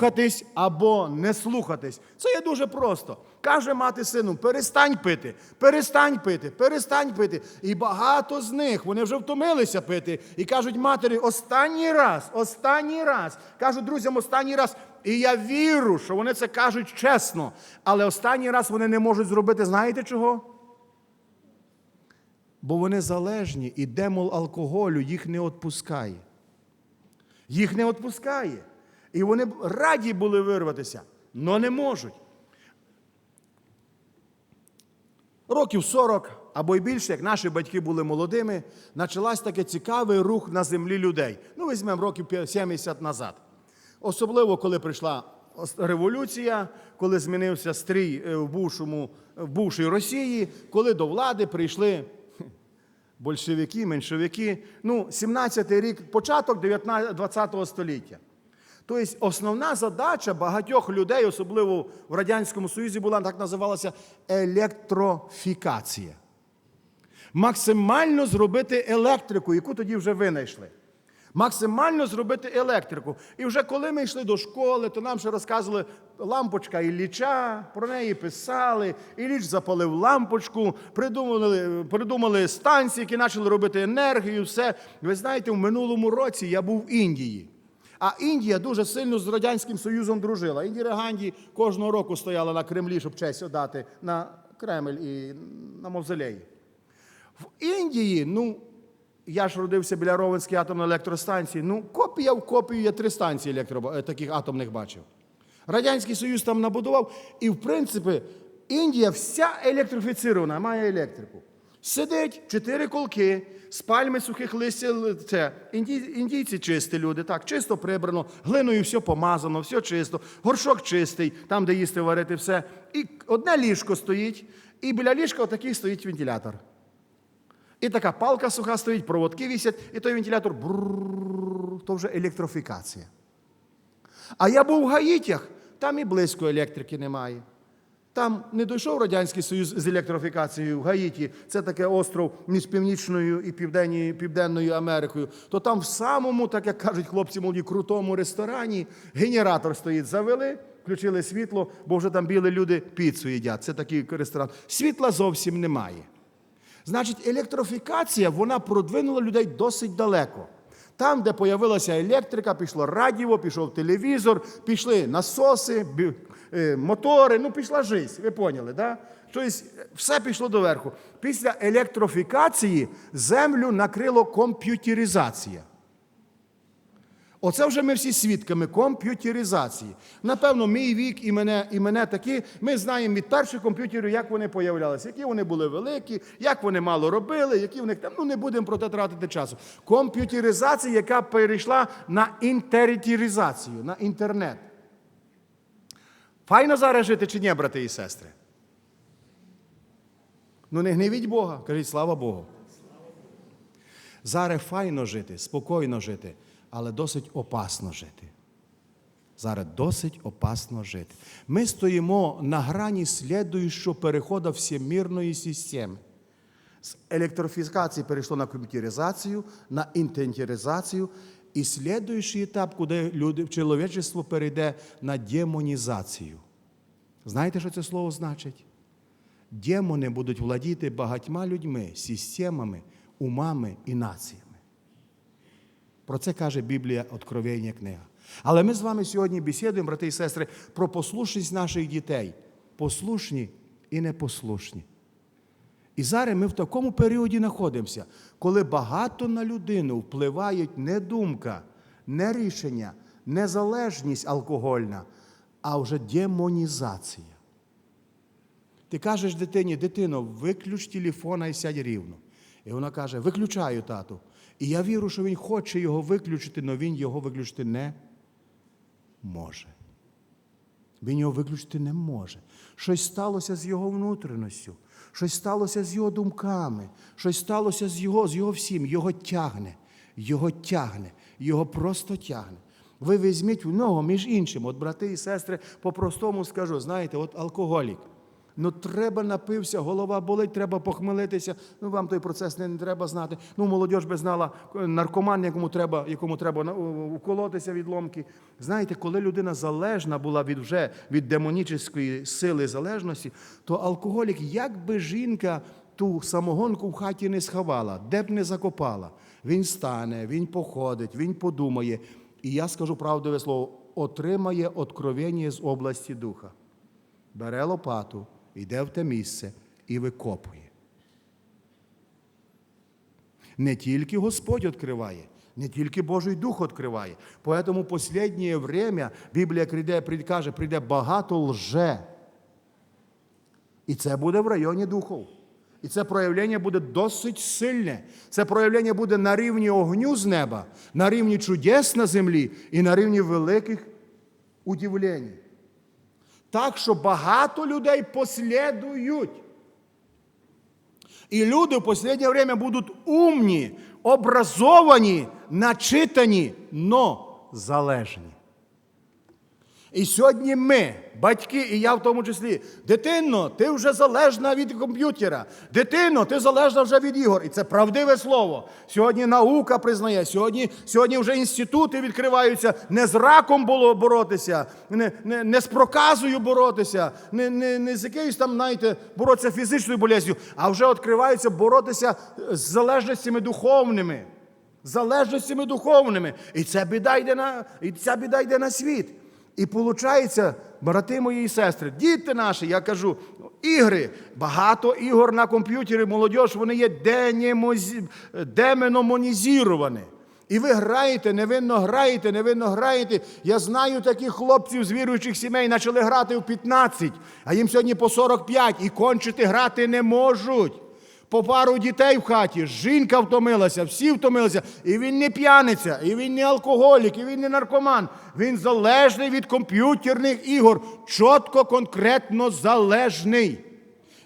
слухатись або не слухатись. Це є дуже просто. Каже мати сину, перестань пити, перестань пити, перестань пити. І багато з них вони вже втомилися пити і кажуть матері, останній раз, останній раз. Кажуть друзям, останній раз. І я вірю, що вони це кажуть чесно. Але останній раз вони не можуть зробити, знаєте чого? Бо вони залежні, і демол алкоголю їх не відпускає. Їх не відпускає. І вони раді були вирватися, але не можуть. Років 40 або й більше, як наші батьки були молодими, почалась такий цікавий рух на землі людей. Ну, візьмемо років 70 назад. Особливо, коли прийшла революція, коли змінився стрій е, в, бувшому, в бувшій Росії, коли до влади прийшли большевики, меншовики. Ну, 17-й рік, початок 19 20 століття. Тобто основна задача багатьох людей, особливо в Радянському Союзі, була так називалася електрофікація. Максимально зробити електрику, яку тоді вже винайшли. Максимально зробити електрику. І вже коли ми йшли до школи, то нам ще розказували лампочка Ілліча, про неї писали. Ілліч запалив лампочку, придумали, придумали станції, які почали робити енергію. Все. Ви знаєте, в минулому році я був в Індії. А Індія дуже сильно з Радянським Союзом дружила. Індіра Ганді кожного року стояла на Кремлі, щоб честь отдати на Кремль і на мавзолеї. В Індії, ну, я ж родився біля Ровенської атомної електростанції. Ну, копія в копію я три станції електро... е, таких атомних бачив. Радянський Союз там набудував, і, в принципі, Індія вся електрифіцірована, має електрику. Сидить чотири колки, з пальми сухих листя. Це індійці чисті люди, так, чисто прибрано, глиною все помазано, все чисто, горшок чистий, там, де їсти варити, все. І одне ліжко стоїть, і біля ліжка отакий стоїть вентилятор. І така палка суха стоїть, проводки вісять, і той вентилятор бррррррр, то вже електрофікація. А я був в Гаїтях, там і близько електрики немає. Там не дійшов Радянський Союз з електрофікацією в Гаїті, це таке остров між Північною і Південною, Південною Америкою. То там в самому, так як кажуть хлопці молоді, крутому ресторані генератор стоїть, завели, включили світло, бо вже там біли люди піцу їдять. Це такий ресторан. Світла зовсім немає. Значить, електрофікація вона продвинула людей досить далеко. Там, де появилася електрика, пішло радіо, пішов телевізор, пішли насоси, мотори, ну пішла життя, ви поняли, да? Тобто все пішло доверху. Після електрофікації землю накрило комп'ютеризація. Оце вже ми всі свідками комп'ютеризації. Напевно, мій вік і мене, і мене такі. Ми знаємо від перших комп'ютерів, як вони появлялися, які вони були великі, як вони мало робили, які в них там. Ну не будемо про це тратити часу. Комп'ютеризація, яка перейшла на інтернетізацію, на інтернет. Файно зараз жити чи ні, брати і сестри? Ну не гнівіть Бога, кажіть слава Богу. Зараз файно жити, спокійно жити, але досить опасно жити. Зараз досить опасно жити. Ми стоїмо на грані слідуючого переходу всемірної системи. З електрофікації перейшло на комп'ютеризацію, на інтентеризацію. І слідуючий етап, куди люди, чоловічество перейде на демонізацію. Знаєте, що це слово значить? Демони будуть владіти багатьма людьми, системами, умами і націями. Про це каже Біблія Откровення книга. Але ми з вами сьогодні бесідуємо, брати і сестри, про послушність наших дітей. Послушні і непослушні. І зараз ми в такому періоді знаходимося, коли багато на людину впливають не думка, не рішення, не залежність алкогольна, а вже демонізація. Ти кажеш дитині, дитино, виключ телефона і сядь рівно. І вона каже: виключаю тату. І я вірю, що він хоче його виключити, але він його виключити не може. Він його виключити не може. Щось сталося з його внутрішністю, щось сталося з його думками, щось сталося з його, з його всім. Його тягне, його тягне, його просто тягне. Ви візьміть в нього, між іншим, от брати і сестри, по-простому скажу, знаєте, от алкоголік. Ну, треба напився, голова болить, треба похмелитися. Ну, вам той процес не, не треба знати. Ну, молодь би знала наркоман, якому треба, якому треба уколотися від ломки. Знаєте, коли людина залежна була від вже від демонічної сили залежності, то алкоголік, як би жінка ту самогонку в хаті не сховала, де б не закопала, він стане, він походить, він подумає. І я скажу правдиве слово, отримає откровення з області духа бере лопату, йде в те місце і викопує. Не тільки Господь відкриває, не тільки Божий Дух відкриває. Поэтому останнє время Біблія прийде, каже, прийде багато лже. І це буде в районі духов. І це проявлення буде досить сильне. Це проявлення буде на рівні огню з неба, на рівні чудес на землі і на рівні великих удивлень. Так що багато людей послідують. І люди в останнє время будуть умні, образовані, начитані, но залежні. І сьогодні ми, батьки, і я в тому числі, дитино, ти вже залежна від комп'ютера. Дитино, ти залежна вже від ігор. І це правдиве слово. Сьогодні наука признає, сьогодні, сьогодні вже інститути відкриваються не з раком було боротися, не, не, не з проказою боротися, не, не, не з якоюсь там, знаєте, боротися фізичною болезнью, а вже відкриваються боротися з залежностями духовними. Залежностями духовними. І ця біда йде на, і ця біда йде на світ. І виходить, брати мої і сестри, діти наші, я кажу, ігри, багато ігор на комп'ютері, молодь, вони є денемозі- І ви граєте, невинно граєте, невинно граєте. Я знаю таких хлопців з віруючих сімей, почали грати в 15, а їм сьогодні по 45 і кончити грати не можуть. По пару дітей в хаті, жінка втомилася, всі втомилися. І він не п'яниця, і він не алкоголік, і він не наркоман. Він залежний від комп'ютерних ігор, чітко, конкретно залежний.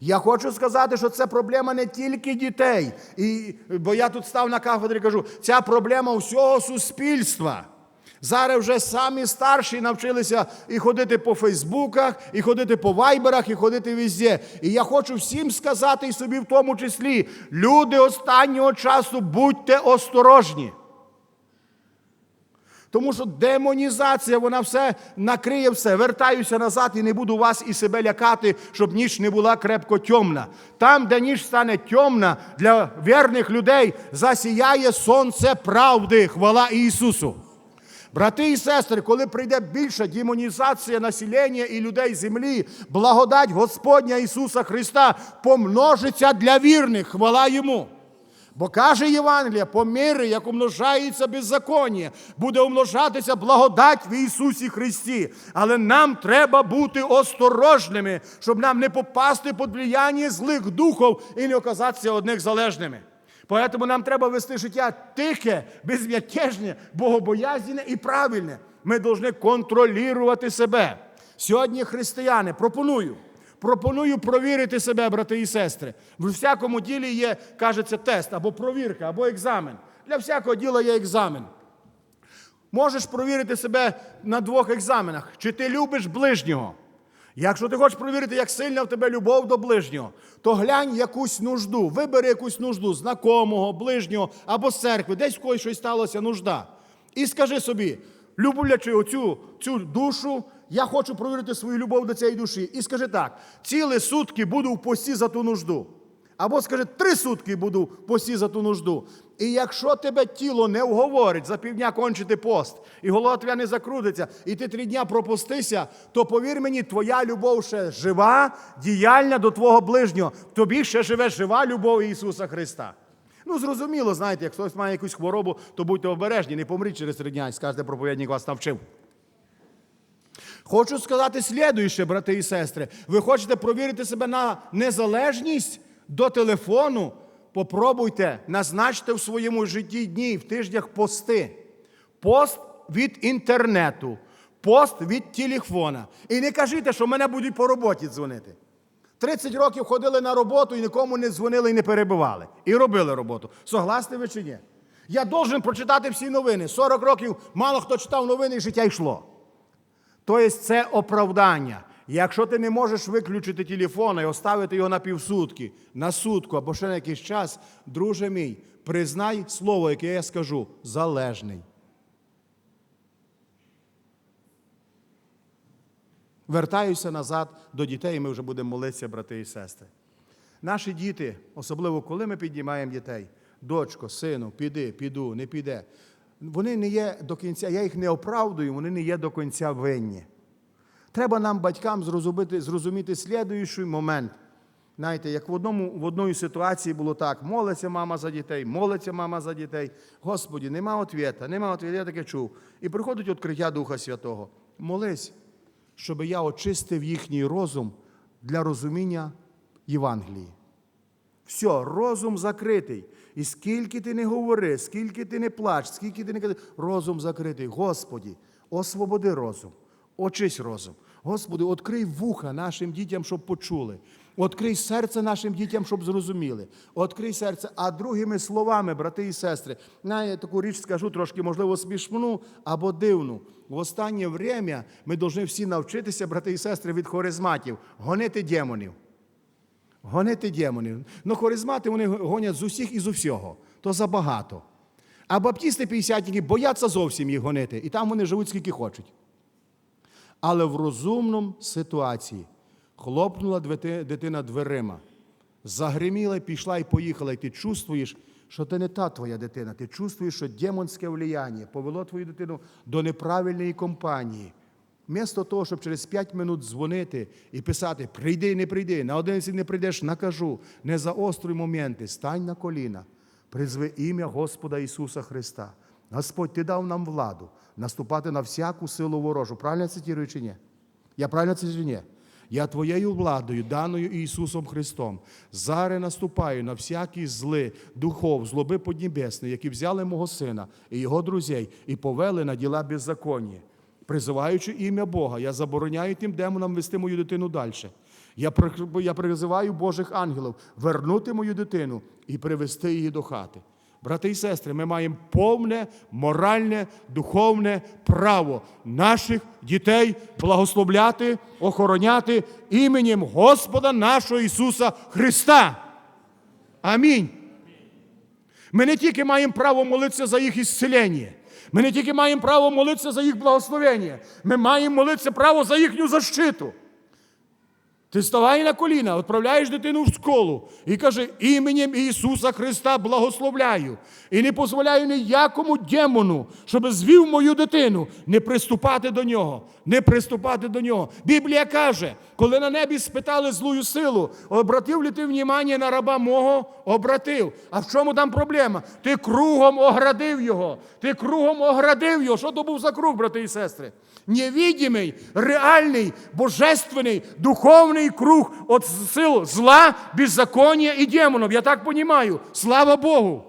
Я хочу сказати, що це проблема не тільки дітей. І, бо я тут став на кафедрі і кажу, ця проблема всього суспільства. Зараз вже самі старші навчилися і ходити по Фейсбуках, і ходити по вайберах, і ходити везде. І я хочу всім сказати, і собі в тому числі, люди останнього часу, будьте осторожні. Тому що демонізація, вона все накриє все. Вертаюся назад і не буду вас і себе лякати, щоб ніч не була крепко темна. Там, де ніч стане темна, для вірних людей засіяє сонце правди. Хвала Ісусу. Брати і сестри, коли прийде більша демонізація населення і людей землі, благодать Господня Ісуса Христа помножиться для вірних. Хвала Йому. Бо каже Євангелія, по мірі, як умножається беззаконня, буде умножатися благодать в Ісусі Христі. Але нам треба бути осторожними, щоб нам не попасти під влияння злих духів і не оказатися одних залежними. Поэтому нам треба вести життя тихе, безм'ятежне, богобоязне і правильне. Ми повинні контролювати себе. Сьогодні християни пропоную. Пропоную провірити себе, брати і сестри. В всякому ділі є, кажеться, тест або провірка, або екзамен. Для всякого діла є екзамен. Можеш провірити себе на двох екзаменах, чи ти любиш ближнього. Якщо ти хочеш провірити, як сильна в тебе любов до ближнього, то глянь якусь нужду, вибери якусь нужду знакомого, ближнього або з церкви, десь в когось щось сталося нужда. І скажи собі, люблячи оцю цю душу, я хочу провірити свою любов до цієї душі. І скажи так: цілі сутки буду в пості за ту нужду. Або скажи, три сутки буду в пості за ту нужду. І якщо тебе тіло не вговорить за півдня кончити пост, і голова твоя не закрутиться, і ти три дня пропустися, то повір мені, твоя любов ще жива, діяльна до твого ближнього. Тобі ще живе жива любов Ісуса Христа. Ну, зрозуміло, знаєте, як хтось має якусь хворобу, то будьте обережні, не помріть через три дня і скажете, проповідник вас навчив. Хочу сказати слідуюче, брати і сестри. Ви хочете провірити себе на незалежність до телефону? Попробуйте, назначте в своєму житті дні в тижнях пости. Пост від інтернету, пост від телефона. І не кажіть, що мене будуть по роботі дзвонити. 30 років ходили на роботу і нікому не дзвонили і не перебивали. І робили роботу. Согласні ви чи ні? Я должен прочитати всі новини. 40 років мало хто читав новини і життя йшло. Тобто це оправдання. Якщо ти не можеш виключити телефон і оставити його на півсутки, на сутку або ще на якийсь час, друже мій, признай слово, яке я скажу, залежний. Вертаюся назад до дітей, і ми вже будемо молитися, брати і сестри. Наші діти, особливо коли ми піднімаємо дітей, дочко, сину, піди, піду, не піде. Вони не є до кінця, я їх не оправдую, вони не є до кінця винні. Треба нам, батькам, зрозуміти, зрозуміти слідуючий момент. Знаєте, як в одному в одній ситуації було так: молиться мама за дітей, молиться мама за дітей. Господі, нема ответа, нема ответа, я таке чув. І приходить відкриття Духа Святого. Молись, щоб я очистив їхній розум для розуміння Євангелії. Все, розум закритий. І скільки ти не говори, скільки ти не плач, скільки ти не кажи, розум закритий. Господі, освободи розум, очись розум. Господи, відкрий вуха нашим дітям, щоб почули. Відкрий серце нашим дітям, щоб зрозуміли. Відкрий серце. А другими словами, брати і сестри, на я таку річ скажу трошки, можливо, смішну або дивну. В останнє время ми повинні всі навчитися, брати і сестри, від харизматів, гонити демонів. Гонити демонів. Ну, харизмати вони гонять з усіх і з усього. То забагато. А баптісти п'ятдесятники бояться зовсім їх гонити. І там вони живуть скільки хочуть. Але в розумному ситуації хлопнула дитина дверима, загриміла, і пішла і поїхала. І ти чувствуєш, що це не та твоя дитина. Ти чувствуєш, що демонське влияння повело твою дитину до неправильної компанії. Вмісто того, щоб через 5 минут дзвонити і писати прийди, не прийди, на один не прийдеш, накажу, не заострюй моменти, стань на коліна, призви ім'я Господа Ісуса Христа. Господь, Ти дав нам владу наступати на всяку силу ворожу. Правильно я цитирую чи ні? Я правильно цитирую ні? Я твоєю владою, даною Ісусом Христом, зараз наступаю на всякі зли духов, злоби поднебесні, які взяли мого сина і його друзей і повели на діла беззаконні. Призиваючи ім'я Бога, я забороняю тим демонам вести мою дитину далі. Я, я призиваю Божих ангелів вернути мою дитину і привести її до хати. Брати і сестри, ми маємо повне моральне, духовне право наших дітей благословляти, охороняти іменем Господа нашого Ісуса Христа. Амінь. Ми не тільки маємо право молитися за їх ісцелення, ми не тільки маємо право молитися за їх благословення, ми маємо молитися право за їхню защиту. Ти ставай на коліна, відправляєш дитину в школу і каже, іменем Ісуса Христа благословляю. І не дозволяю ніякому демону, щоб звів мою дитину, не приступати до нього, не приступати до нього. Біблія каже, коли на небі спитали злую силу, обратив ли ти внимання на раба мого? Обратив. А в чому там проблема? Ти кругом оградив його. Ти кругом оградив його. Що то був за круг, брати і сестри? Невидимий, реальний, божественний, духовний круг от сил зла, беззаконня і демонов. Я так понимаю. Слава Богу!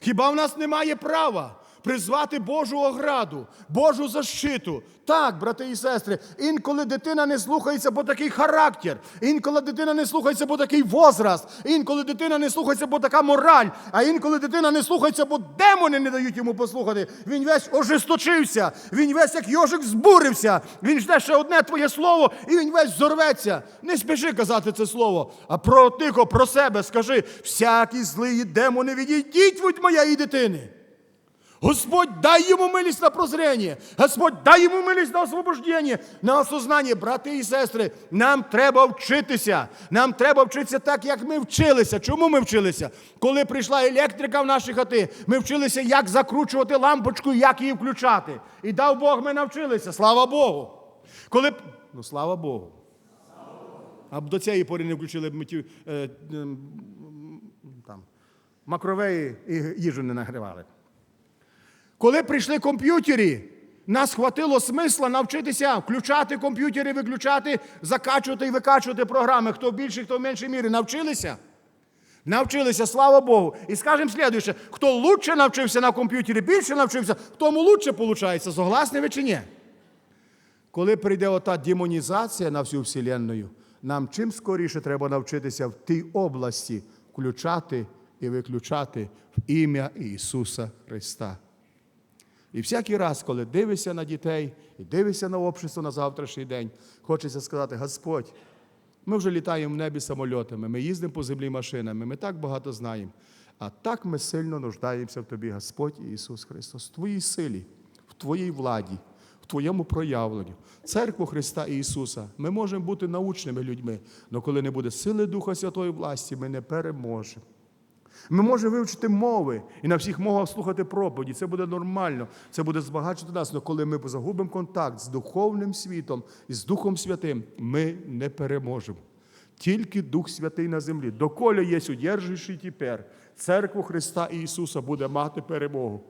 Хіба в нас немає права призвати Божу ограду, Божу защиту? Так, брати і сестри, інколи дитина не слухається, бо такий характер, інколи дитина не слухається, бо такий возраст, інколи дитина не слухається, бо така мораль, а інколи дитина не слухається, бо демони не дають йому послухати. Він весь ожесточився, він весь як йожик збурився, він жде ще одне твоє слово, і він весь зорветься. Не спіши казати це слово, а про тихо, про себе скажи: всякі злі демони відійдіть від моєї дитини. Господь, дай йому милість на прозрення. Господь, дай йому милість на освобождення, на осознання. Брати і сестри, нам треба вчитися. Нам треба вчитися так, як ми вчилися. Чому ми вчилися? Коли прийшла електрика в наші хати, ми вчилися, як закручувати лампочку, як її включати. І дав Бог, ми навчилися. Слава Богу. Коли... Ну, слава Богу. А до цієї пори не включили б ті, е, е, там, макровеї і їжу не нагрівали. Коли прийшли комп'ютери, нас хватило смисла навчитися включати комп'ютери, виключати, закачувати і викачувати програми. Хто в більшій, хто в меншій мірі. Навчилися? Навчилися, слава Богу. І скажемо слідуюче, хто лучше навчився на комп'ютері, більше навчився, тому лучше виходить. Согласні ви чи ні? Коли прийде ота демонізація на всю Вселенную, нам чим скоріше треба навчитися в тій області включати і виключати в ім'я Ісуса Христа. І всякий раз, коли дивишся на дітей і дивишся на общество на завтрашній день, хочеться сказати: Господь, ми вже літаємо в небі самольотами, ми їздимо по землі машинами, ми так багато знаємо. А так ми сильно нуждаємося в Тобі, Господь Ісус Христос, в Твоїй силі, в Твоїй владі, в Твоєму проявленню. Церкву Христа Ісуса. Ми можемо бути научними людьми, але коли не буде сили Духа Святої власті, ми не переможемо. Ми можемо вивчити мови і на всіх мовах слухати проповіді. Це буде нормально, це буде збагачити нас. Але коли ми загубимо контакт з духовним світом і з Духом Святим, ми не переможемо. Тільки Дух Святий на землі. Доколи є удержуючий тепер, церкву Христа Ісуса буде мати перемогу.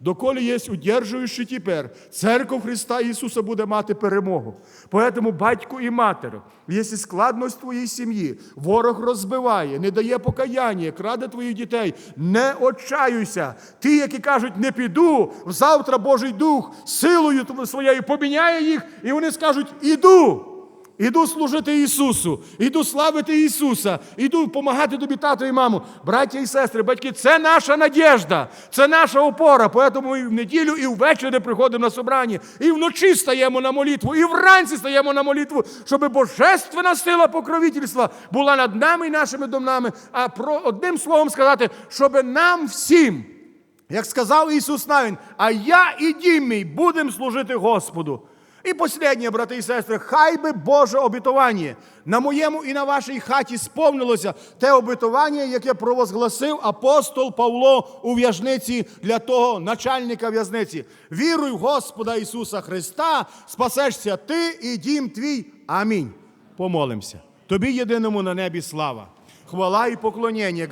Доколи є удержуючий тепер, церква Христа Ісуса буде мати перемогу. Поэтому батьку і матеру, якщо складність в твоїй сім'ї, ворог розбиває, не дає покаяння, краде твоїх дітей, не отчаюйся. Ті, які кажуть, не піду, завтра Божий Дух силою своєю поміняє їх, і вони скажуть, іду. Іду служити Ісусу, іду славити Ісуса, іду допомагати тобі тату і маму. Браття і сестри, батьки, це наша надіжда, це наша опора. Тому ми в неділю і ввечері приходимо на собрання, і вночі стаємо на молитву, і вранці стаємо на молитву, щоб божественна сила покровительства була над нами і нашими домами. А про одним словом сказати, щоб нам всім. Як сказав Ісус Навін, а я і дім мій будемо служити Господу. І останнє, брати і сестри, хай би Боже обітування на моєму і на вашій хаті сповнилося те обітування, яке провозгласив апостол Павло у в'язниці для того начальника в'язниці. Віруй в Господа Ісуса Христа, спасешся ти і дім твій. Амінь. Помолимося. Тобі єдиному на небі слава, хвала і поклоніння.